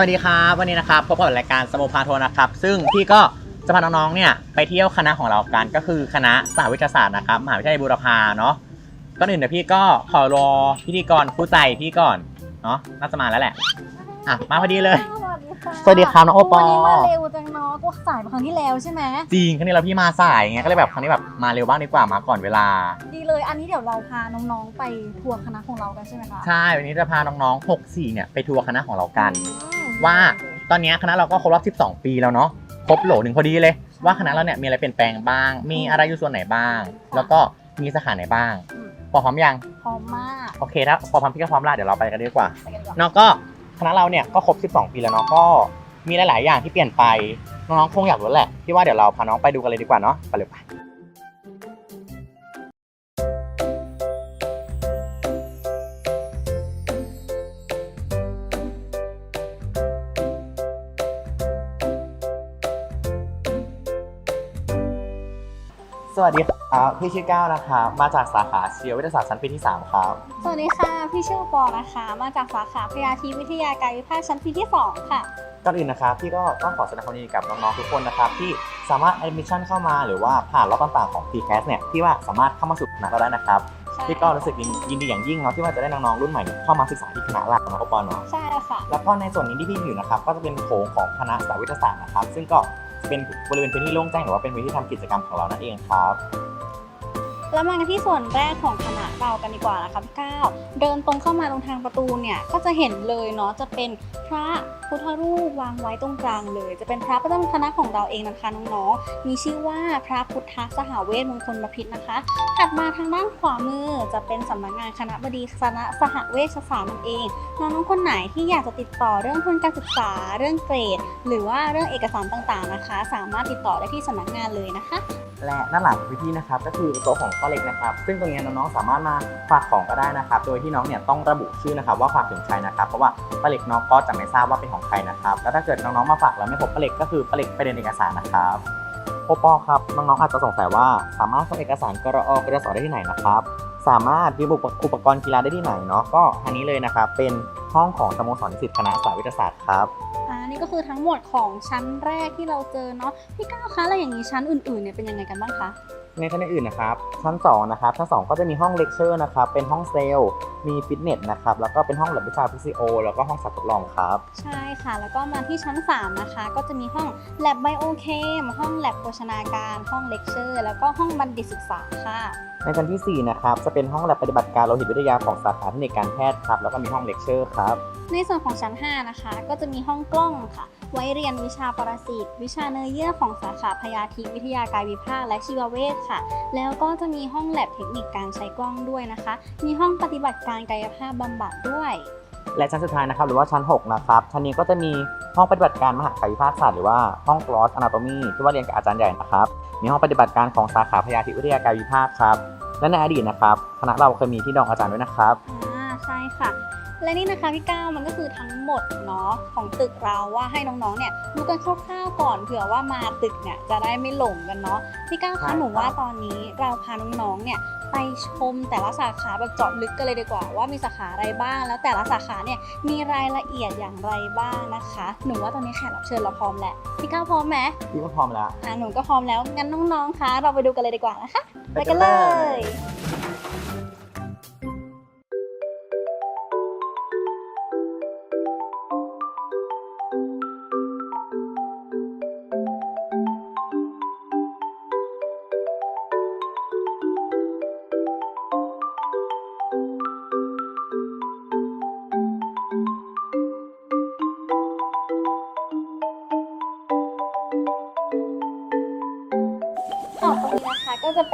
สวัสดีครับวันนี้นะครับพบกับรายการสโมพาโทนะครับ ซึ่งพี่ก็จะพาน้องๆเนี่ยไปเที่ยวคณะของเรากันก็คือคณะสหวิทยาศาสตร์นะครับมหาวิทยาลัยบูรพาเนาะก่อนอื่นเดี๋ยวพี่ก็ขอรอพิธีกรคู่ใจพี่ก่อนเนาะน่าจะมาแล้วแหละอะมาพอดีเลย สวัสดีค่ะสวัสดีครับน้องโอปอล์วันนี้มาเร็วจังเนาะกูสายมาครั้งที่แล้วใช่ไหมจริงครั้งนี้เราพี่มาสายไงก็เลยแบบครั้งนี้แบบมาเร็วบ้างดีกว่ามาก่อนเวลา ดีเลยอันนี้เดี๋ยวเราพาน้องๆไปทัวร์คณะของเรากันใช่ไหมคะใช่วันนี้จะพาน้องๆ64เนี่ยไปทัวร์คณะของเรากันอืม ว่าตอนนี้คณะเราก็ครบรอบ 12 ปีแล้วเนาะครบโหลหนึ่งพอดีเลย ว่าคณะเราเนี่ยมีอะไรเปลี่ยนแปลงบ้าง มีอะไรอยู่ส่วนไหนบ้าง แล้วก็มีสาขาไหนบ้างอืมพอพร้อมยังพร้อมมากโอเคถ้าพอพร้อมพี่ก็พร้อมละเดี๋ยวเราไปกันดีกว่าไปกันดีกว่าเนาะก็คณะเราเนี่ยก็ครบ 12 ปีแล้วเนาะก็มีหลาย ๆ อย่างที่เปลี่ยนไปน้องๆคงอยากรู้แหละพี่ว่าเดี๋ยวเราพาน้องไปดูกันเลยดีกว่าเนาะไปเลยไป สวัสดีครับพี่ชื่อก้าวนะครับมาจากสาขาชีววิทยาศาสตร์ชั้นปีที่ 3 ครับ สวัสดีค่ะ พี่ชื่อปอนะคะ มาจากสาขาพยาธิวิทยาการวิภาคชั้นปีที่ 2 ค่ะก่อนอื่นนะครับพี่ก็ต้องขอแสดงความยินดีกับน้องๆทุกคนนะครับที่สามารถ admission เข้ามาหรือว่าผ่านรอบต่างๆของ p c a s เนี่ยที่ว่าสามารถเข้ามาสู่คณะเราได้นะครับใช่พี่ก็รู้สึกยินดีอย่างยิ่งเนาะที่ว่าจะได้น้องๆรุ่นใหม่เข้ามาศึกษาที่คณะเราเนาะโอปอลเนาะใช่แล้วค่ะแล้วก็ในส่วนนี้ที่พี่อยู่นะครับก็จะเป็นโถงของคณะสายวิทยาศาสตร์นะครับซึ่งก็จะ เป็นบริเวณพื้นที่โล่งแจ้งหรือว่าเป็นพื้นที่ทำกิจกรรมของเรานั่นเองครับ แล้วมากันที่ส่วนแรกของคณะเรากันดีกว่านะคะพี่ก้าวเดินตรงเข้ามาตรงทางประตูเนี่ยก็จะเห็นเลยเนาะจะเป็นพระพุทธรูปวางไว้ตรงกลางเลย จะเป็นพระประจำคณะของเราเองนะคะน้องๆมีชื่อว่าพระพุทธสหเวทมงคลบพิตรนะคะ ถัดมาทางด้านขวามือจะเป็นสำนักงานคณะบดีคณะสหเวชศาสตร์นั่นเองน้องๆคนไหนที่อยากจะติดต่อเรื่องทุนการศึกษาเรื่องเกรด หรือว่าเรื่องเอกสารต่างๆนะคะ สามารถติดต่อได้ที่สำนักงานเลยนะคะ และด้านหลังของพี่นะครับก็คือโตัวของป้าเล็กนะครับ ซึ่งตรงนี้น้องๆสามารถมาฝากของก็ได้นะครับ โดยที่น้องเนี่ยต้องระบุชื่อนะครับว่าฝากถึงใครนะครับ เพราะว่าป้าเล็กน้องก็จะไม่ทราบว่าเป็นของใครนะครับ แล้วถ้าเกิดน้องๆมาฝากแล้วไม่พบป้าเล็กก็คือป้าเล็กไปเดินเอกสารนะครับโอปอครับน้องๆอาจจะสงสัยว่าสามารถส่งเอกสารกรอกรสได้ที่ไหนนะครับ สามารถรีบุอุปกรณ์กีฬาได้ที่ไหนเนาะก็อันนี้เลยนะครับเป็น ห้องของสโมสรนิสิตคณะสายวิทยาศาสตร์ครับ อ่านี่ก็คือทั้งหมดของชั้นแรกที่เราเจอเนาะพี่ก้าวคะแล้วอย่างนี้ชั้นอื่นๆเนี่ยเป็นยังไงกันบ้างคะ ในชั้นอื่นๆนะครับ ชั้น 2 นะครับ ชั้น 2 ก็จะมีห้องเลคเชอร์นะครับ เป็นห้องเซลล์ มีฟิตเนสนะครับ แล้วก็เป็นห้องแลบวิชาฟิสิโอ แล้วก็ห้องสัตว์ทดลองครับ ใช่ค่ะ แล้วก็มาที่ชั้น 3 นะคะ ก็จะมีห้อง Lab Biochem ห้อง Lab โภชนาการ ห้องเลคเชอร์ แล้วก็ห้องบัณฑิตศึกษาค่ะในชั้นทีสี่ 4 นะครับ จะเป็นห้องแลบปฏิบัติการโลหิตวิทยาของสาขาเทคนิคการแพทย์ครับ แล้วก็มีห้องเลคเชอร์ครับ ในส่วนของชั้น 5 นะคะ ก็จะมีห้องกล้องค่ะ ไว้เรียนวิชาปรสิตวิชาเนื้อเยื่อของสาขาพยาธิวิทยากายวิภาคและชีวเวชค่ะ แล้วก็จะมีห้องแลบเทคนิคการใช้กล้องด้วยนะคะ มีห้องปฏิบัติการกายภาพบำบัดด้วย และชั้นสุดท้ายนะครับหรือว่าชั้น 6 นะครับชั้นนี้ก็จะมีห้องปฏิบัติการมหากายวิภาคศาสตร์หรือว่าห้องกลอสอนาโตมีที่ว่าเรียนกับอาจารย์ใหญ่นะครับมีห้องปฏิบัติการของสาขาพยาธิวิทยากายวิภาคครับและในอดีตนะครับคณะเราเคยมีที่ดองอาจารย์ด้วยนะครับอ่าใช่ค่ะ และนี่นะคะพี่ก้าวมันก็คือทั้งหมดเนาะของตึกเราว่าให้น้องๆเนี่ยดูกันคร่าวๆก่อนเผื่อว่ามาตึกเนี่ยจะได้ไม่หลงกันเนาะพี่ก้าวใช่ครัคะบหนูว่าตอนนี้เราพาน้องๆเนี่ยไปชมแต่ละสาขาแบบเจาะลึกกันเลยดีกว่า ว่ามีสาขาอะไรบ้าง แล้วแต่ละสาขาเนี่ยมีรายละเอียดอย่างไรบ้างนะคะ หนูว่าตอนนี้แขกรับเชิญเราพร้อมแล้วพี่ก้าวพร้อมไหมพี่ก็พร้อมแล้วอ่าหนูก็พร้อมแล้วงั้นน้องๆคะเราไปดูกันเลยดีกว่านะคะไปกันเลย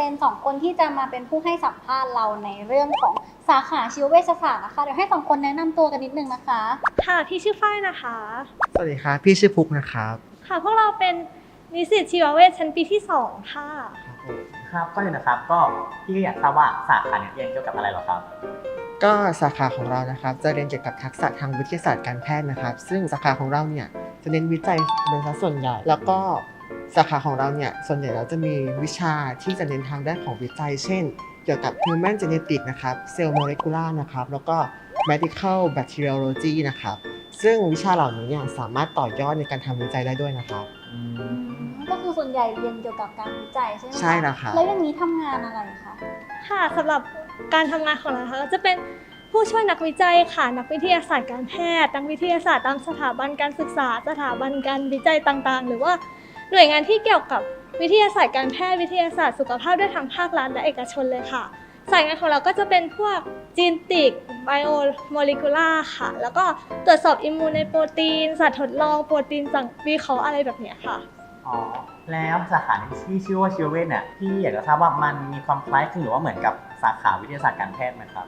เป็นสองคนที่จะมาเป็นผู้ให้สัมภาษณ์เราในเรื่องของสาขาชีวเวชศาสตร์นะคะ เดี๋ยวให้สองคนแนะนำตัวกันนิดนึงนะคะ ค่ะ พี่ชื่อฝ้ายนะคะ สวัสดีครับพี่ชื่อพุกนะครับค่ะ พวกเราเป็นนิสิตชีวเวชชั้นปีที่ 2 ค่ะ ครับก็อยู่นะครับก็พี่ก็อยากทราบว่าสาขาเนี่ยเรียนเกี่ยวกับอะไรเหรอครับ ก็สาขาของเรานะครับ จะเรียนเกี่ยวกับทักษะทางวิทยาศาสตร์การแพทย์นะครับ ซึ่งสาขาของเราเนี่ยจะเน้นวิจัยเป็นสัดส่วนใหญ่ แล้วก็ สาขาของเราเนี่ยส่วนใหญ่เราจะมีวิชาที่จะเน้นทางด้านของวิจัย เช่น เกี่ยวกับ human genetic นะครับ cell molecular นะครับ แล้วก็ medical bacteriology นะครับ ซึ่งวิชาเหล่านี้เนี่ยสามารถต่อยอดในการทำวิจัยได้ด้วยนะครับอือืมมก็คือส่วนใหญ่เรียนเกี่ยวกับการวิจัยใช่ไหมคะใช่แล้วค่ะ แล้วอย่างนี้ทำงานอะไรคะ ค่ะสำหรับการทำงานของเรานะคะก็จะเป็นผู้ช่วยนักวิจัยค่ะนักวิทยาศาสตร์การแพทย์นักวิทยาศาสตร์ตามสถาบันการศึกษา สถาบันการวิจัยต่างๆ หรือว่า หน่วยงานที่เกี่ยวกับวิทยาศาสตร์การแพทย์วิทยาศาสตร์สุขภาพด้วยทางภาครัฐและเอกชนเลยค่ะ สายงานของเราก็จะเป็นพวกจีนติกไบโอโมเลกุลาค่ะ แล้วก็ตรวจสอบอิมมูนในโปรตีน สัตว์ทดลองโปรตีนสังวิเคราะห์อะไรแบบเนี้ยค่ะอ๋อแล้วสาขาที่ชื่อว่าชีวเวชเนี่ยพี่อยากจะทราบว่ามันมีความคล้ายคลึงหรือว่าเหมือนกับสาขาวิทยาศาสตร์การแพทย์ไหมครับ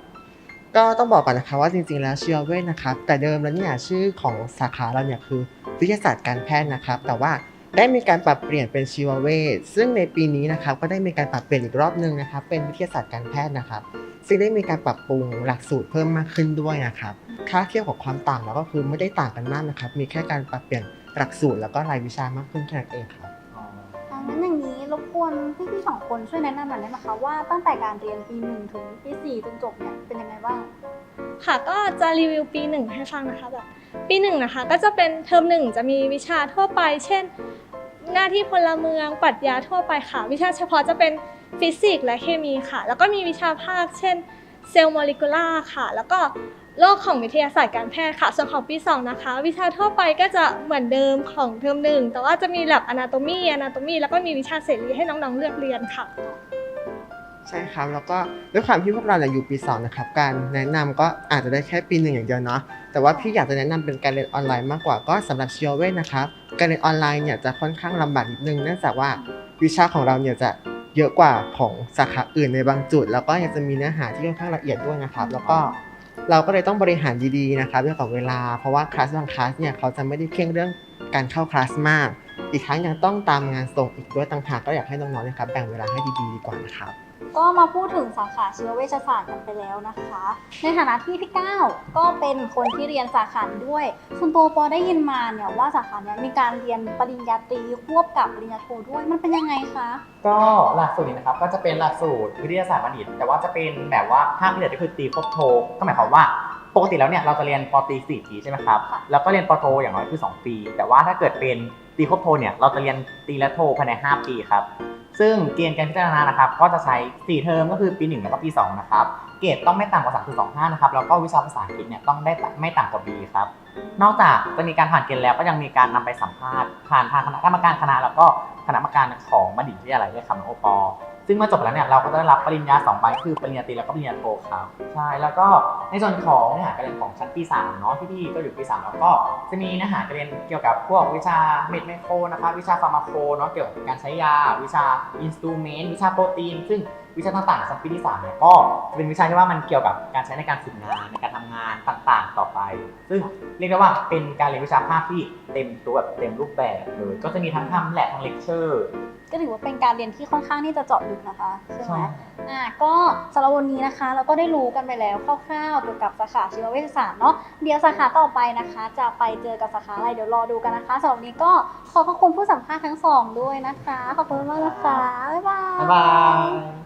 ก็ต้องบอกก่อนนะคะว่าจริงๆ แล้วชีวเวชนะครับแต่เดิมแล้วเนี่ยชื่อของสาขาเราเนี่ยคือวิทยาศาสตร์การแพทย์นะครับ แต่ว่า ได้มีการปรับเปลี่ยนเป็นชีวเวชซึ่งในปีนี้นะครับก็ได้มีการปรับเปลี่ยนอีกรอบนึงนะครับเป็นวิทยาศาสตร์การแพทย์นะครับ ซึ่งได้มีการปรับปรุงหลักสูตรเพิ่มมากขึ้นด้วยนะครับถ้าเทียบกับความต่างแล้วก็คือไม่ได้ต่างกันมากนะครับ มีแค่การปรับเปลี่ยนหลักสูตรแล้วก็รายวิชามากขึ้นแค่นั้นเองครับอ๋ออ่างั้นอย่างนี้รบกวนพี่ๆสองคนช่วยแนะนำหน่อยได้ไหมคะว่าตั้งแต่การเรียนปีหนึ่งถึงปีสี่จนจบเนี่ยเป็นยังไงบ้างค่ะก็จะรีวิวปีหนึ่งให้ฟังนะคะแบบปีหนึ่งนะคะก็จะเป็นเทอมหนึ่งจะมีวิชาทั่วไป เช่น หน้าที่พลเมืองปรัชญาทั่วไปค่ะ วิชาเฉพาะจะเป็นฟิสิกส์และเคมีค่ะ แล้วก็มีวิชาภาค เช่นเซลล์โมเลกุลาร์ค่ะ แล้วก็โลกของวิทยาศาสตร์การแพทย์ค่ะ ส่วนของปีสองนะคะ วิชาทั่วไปก็จะเหมือนเดิมของเทอมหนึ่งแต่ว่าจะมีแลบอนาโตมีอนาโตมีแล้วก็มีวิชาเสรีให้น้องๆเลือกเรียนค่ะ ใช่ครับแล้วก็ด้วยความที่พวกเราเนี่ยอยู่ปี2นะครับการแนะนำก็อาจจะได้แค่ปีหนึ่งอย่างเดียวเนาะแต่ว่าพี่อยากจะแนะนำเป็นการเรียนออนไลน์มากกว่าก็สำหรับเชียวเว่นะครับการเรียนออนไลน์เนี่ยจะค่อนข้างลำบากนิดนึงเนื่องจากว่าวิชาของเราเนี่ยจะเยอะกว่าของสาขาอื่นในบางจุด แล้วก็ยังจะมีเนื้อหาที่ค่อนข้างละเอียดด้วยนะครับ แล้วก็เราก็เลยต้องบริหารดีๆนะครับเรื่องของเวลาเพราะว่าคลาสบางคลาสเนี่ยเขาจะไม่ได้เคร่งเรื่องการเข้าคลาสมาก อีกทั้งยังต้องตามงานส่งอีกด้วยต่างหากก็อยากให้น้องๆนะครับแบ่งเวลาให้ดีๆดีกว่านะครับ ก็มาพูดถึงสาขาชีวเวชศาสตร์กันไปแล้วนะคะ ในฐานะที่พี่ก้าวก็เป็นคนที่เรียนสาขานี้ด้วยคุณโตปอได้ยินมาเนี่ยว่าสาขาเนี้ยมีการเรียนปริญญาตรีควบกับปริญญาโทด้วยมันเป็นยังไงคะก็หลักสูตรนี้นะครับก็จะเป็นหลักสูตรวิทยาศาสตร์บัณฑิต แต่ว่าจะเป็นแบบว่าภาคปริญญาก็คือตีควบโทก็หมายความว่าปกติแล้วเนี่ยเราจะเรียนปอตรีสี่ปีใช่ไหมครับค่ะแล้วก็เรียนปอโทอย่างน้อยคือ 2 ปี แต่ว่าถ้าเกิดเป็นตีควบโทเนี่ยเราจะเรียนตีและโทภายใน 5 ปีครับ ซึ่งเกณฑ์การพิจารณานะครับ ก็จะใช้4เทอมก็คือปี 1 แล้วก็ปี 2 นะครับ เกรดต้องไม่ต่ำกว่า3.25นะครับ แล้วก็วิชาภาษาอังกฤษเนี่ยต้องได้ไม่ต่ำกว่า B ครับ นอกจากจะมีการผ่านเกณฑ์แล้วก็ยังมีการนำไปสัมภาษณ์ผ่านทางคณะกรรมการคณะแล้วก็คณะกรรมการของบัณฑิตวิทยาลัยด้วยครับน้องโอปอ ซึ่งเมื่อจบแล้วเนี่ยเราก็จะได้รับปริญญา2ใบคือปริญญาตรีแล้วก็ปริญญาโทครับใช่แล้วก็ในส่วนของเนื้อหาการเรียนของชั้นปี3เนาะที่พี่ก็อยู่ปี3แล้วก็จะมีเนื้อหาการเรียนเกี่ยวกับพวกวิชาเมดไมโครนะคะวิชาฟาร์มาโคเนาะเกี่ยวกับการใช้ยา วิชาอินสตูเมนต์วิชาโปรตีน ซึ่ง วิชาต่างๆชั้นปีที่3เนี่ยก็จะเป็นวิชาที่ว่ามันเกี่ยวกับการใช้ในการฝึกงานในการทำงานต่างๆ ต่อไป ซึ่งเรียกได้ว่าเป็นการเรียนวิชาภาคที่เต็มตัวแบบเต็มรูปแบบเลยก็จะมีทั้งทำแลบทั้งเลคเชอร์ก็ถือว่าเป็นการเรียนที่ค่อนข้างที่จะเจาะลึกนะคะใช่ไหมใช่อ่าก็สำหรับวันนี้นะคะ เราก็ได้รู้กันไปแล้วคร่าวๆเกี่ยวกับสาขาชีวเวชศาสตร์เนาะเดี๋ยวสาขาต่อไปนะคะ จะไปเจอกับสาขาอะไรเดี๋ยวรอดูกันนะคะสำหรับวันนี้ก็ขอขอบคุณผู้สัมภาษณ์ทั้งสองด้วยนะคะขอบคุณมากนะคะบ๊ายบาย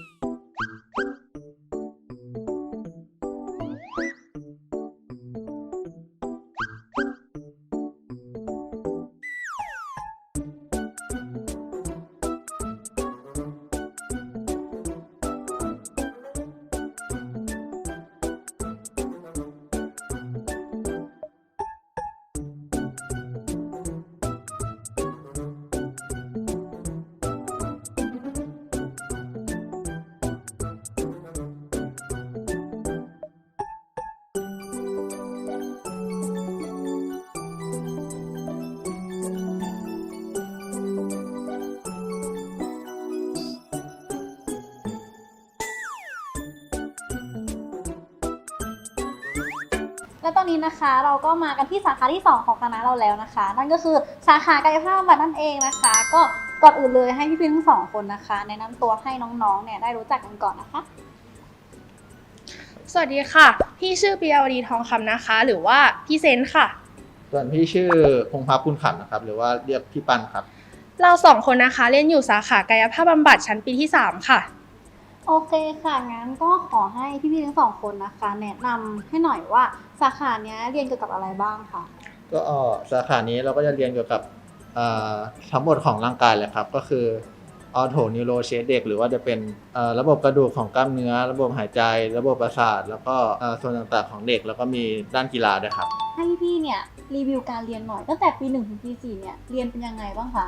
และตอนนี้นะคะเราก็มากันที่สาขาที่ 2 ของคณะเราแล้วนะคะ นั่นก็คือสาขากายภาพบำบัดนั่นเองนะคะ ก็ก่อนอื่นเลยให้พี่ๆทั้งสองคนนะคะแนะนำตัวให้น้องๆเนี่ยได้รู้จักกันก่อนนะคะ สวัสดีค่ะ พี่ชื่อปิยาวดีทองคำนะคะ หรือว่าพี่เซนค่ะ ส่วนพี่ชื่อพงษ์พักคุณขำนะครับ หรือว่าเรียกพี่ปันครับ เราสองคนนะคะเรียนอยู่สาขากายภาพบำบัดชั้นปีที่ 3 ค่ะ โอเคค่ะ งั้นก็ขอให้พี่ๆทั้งสองคนนะคะ แนะนำให้หน่อยว่าสาขาเนี้ยเรียนเกี่ยวกับอะไรบ้างค่ะ ก็เอ่อสาขานี้เราก็จะเรียนเกี่ยวกับอ่าทั้งหมดของร่างกายเลยครับ ก็คือออโถนิโรเชเด็กหรือว่าจะเป็นเอ่อระบบกระดูกของกล้ามเนื้อ ระบบหายใจ ระบบประสาท แล้วก็เอ่อส่วนต่างๆของเด็ก แล้วก็มีด้านกีฬาด้วยครับ ให้พี่ๆเนี่ยรีวิวการเรียนหน่อยตั้งแต่ปี1ถึงปี4เนี่ยเรียนเป็นยังไงบ้างคะ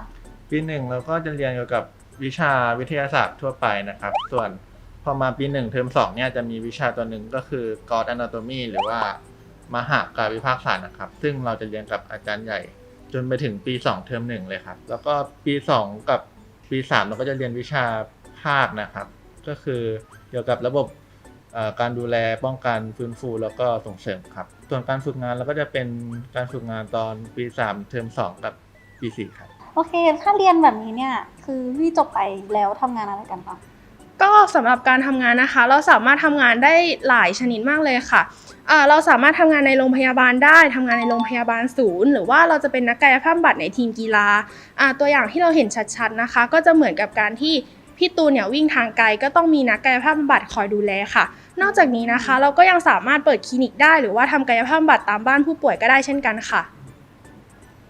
ปีหนึ่งเราก็จะเรียนเกี่ยวกับวิชาวิทยาศาสตร์ทั่วไปนะครับ ส่วน พอมาปีหนึ่งเทอมสองเนี่ยจะมีวิชาตัวหนึ่งก็คือกอดอนาโตมีหรือว่ามหากายวิภาคศาสตร์นะครับ ซึ่งเราจะเรียนกับอาจารย์ใหญ่ จนไปถึงปีสองเทอมหนึ่งเลยครับ แล้วก็ปีสองกับปีสามเราก็จะเรียนวิชาภาคนะครับ ก็คือเกี่ยวกับระบบการดูแลป้องกันฟื้นฟูแล้วก็ส่งเสริมครับ ส่วนการฝึกงานเราก็จะเป็นการฝึกงานตอนปีสามเทอมสองกับปีสี่ครับ โอเค ถ้าเรียนแบบนี้เนี่ย คือพี่จบไปแล้วทำงานอะไรกันคะ สำหรับการทำงานนะคะ เราสามารถทำงานได้หลายชนิดมากเลยค่ะเราสามารถทำงานในโรงพยาบาลได้ทำงานในโรงพยาบาลศูนย์ หรือว่าเราจะเป็นนักกายภาพบำบัดในทีมกีฬาตัวอย่างที่เราเห็นชัดๆนะคะ ก็จะเหมือนกับการที่พี่ตูนเนี่ยวิ่งทางไกลก็ต้องมีนักกายภาพบำบัดคอยดูแลค่ะ นอกจากนี้นะคะ เราก็ยังสามารถเปิดคลินิกได้ หรือว่าทำกายภาพบำบัดตามบ้านผู้ป่วยก็ได้เช่นกันค่ะ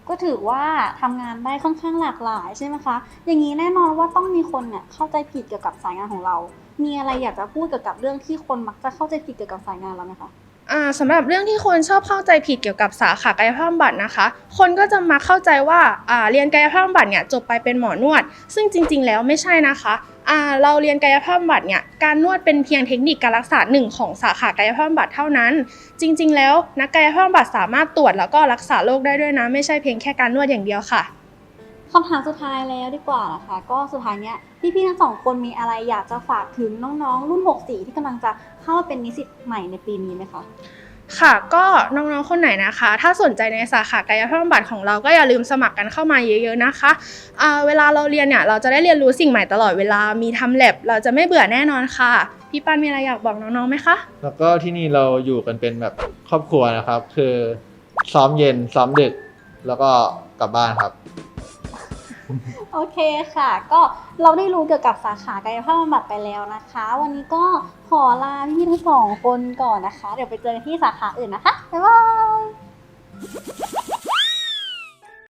ก็ถือว่าทำงานได้ค่อนข้างหลากหลายใช่ไหมคะ อย่างนี้แน่นอนว่าต้องมีคนเนี่ยเข้าใจผิดเกี่ยวกับสายงานของเรา มีอะไรอยากจะพูดเกี่ยวกับเรื่องที่คนมักจะเข้าใจผิดเกี่ยวกับสายงานเราไหมคะ สำหรับเรื่องที่คนชอบเข้าใจผิดเกี่ยวกับสาขากายภาพบำบัดนะคะ คนก็จะมาเข้าใจว่าอ่าเรียนกายภาพบำบัดเนี่ยจบไปเป็นหมอนวด ซึ่งจริง ๆ แล้วไม่ใช่นะคะอ่าเราเรียนกายภาพบำบัดเนี่ยการนวดเป็นเพียงเทคนิคการรักษาหนึ่งของสาขากายภาพบำบัดเท่านั้น จริง ๆ แล้วนักกายภาพบำบัดสามารถตรวจแล้วก็รักษาโรคได้ด้วยนะ ไม่ใช่เพียงแค่การนวดอย่างเดียวค่ะ คำถามสุดท้ายแล้วดีกว่านะคะ ก็สุดท้ายเนี้ยพี่ๆทั้งสองคนมีอะไรอยากจะฝากถึงน้องๆ รุ่น 64 ที่กำลังจะเข้ามาเป็นนิสิตใหม่ในปีนี้ไหมคะค่ะก็น้องๆคนไหนนะคะ ถ้าสนใจในสาขากายภาพบำบัดของเราก็อย่าลืมสมัครกันเข้ามาเยอะๆนะคะอ่าเวลาเราเรียนเนี่ยเราจะได้เรียนรู้สิ่งใหม่ตลอดเวลามีทำแลบเราจะไม่เบื่อแน่นอนค่ะ พี่ปันมีอะไรอยากบอกน้องๆไหมคะแล้วก็ที่นี่เราอยู่กันเป็นแบบครอบครัวนะครับ คือซ้อมเย็นซ้อมดึก แล้วก็กลับบ้านครับ โอเคค่ะ ก็เราได้รู้เกี่ยวกับสาขากายภาพบำบัดไปแล้วนะคะ วันนี้ก็ขอลาพี่ทั้งสองคนก่อนนะคะ เดี๋ยวไปเจอกันที่สาขาอื่นนะคะ บ๊ายบาย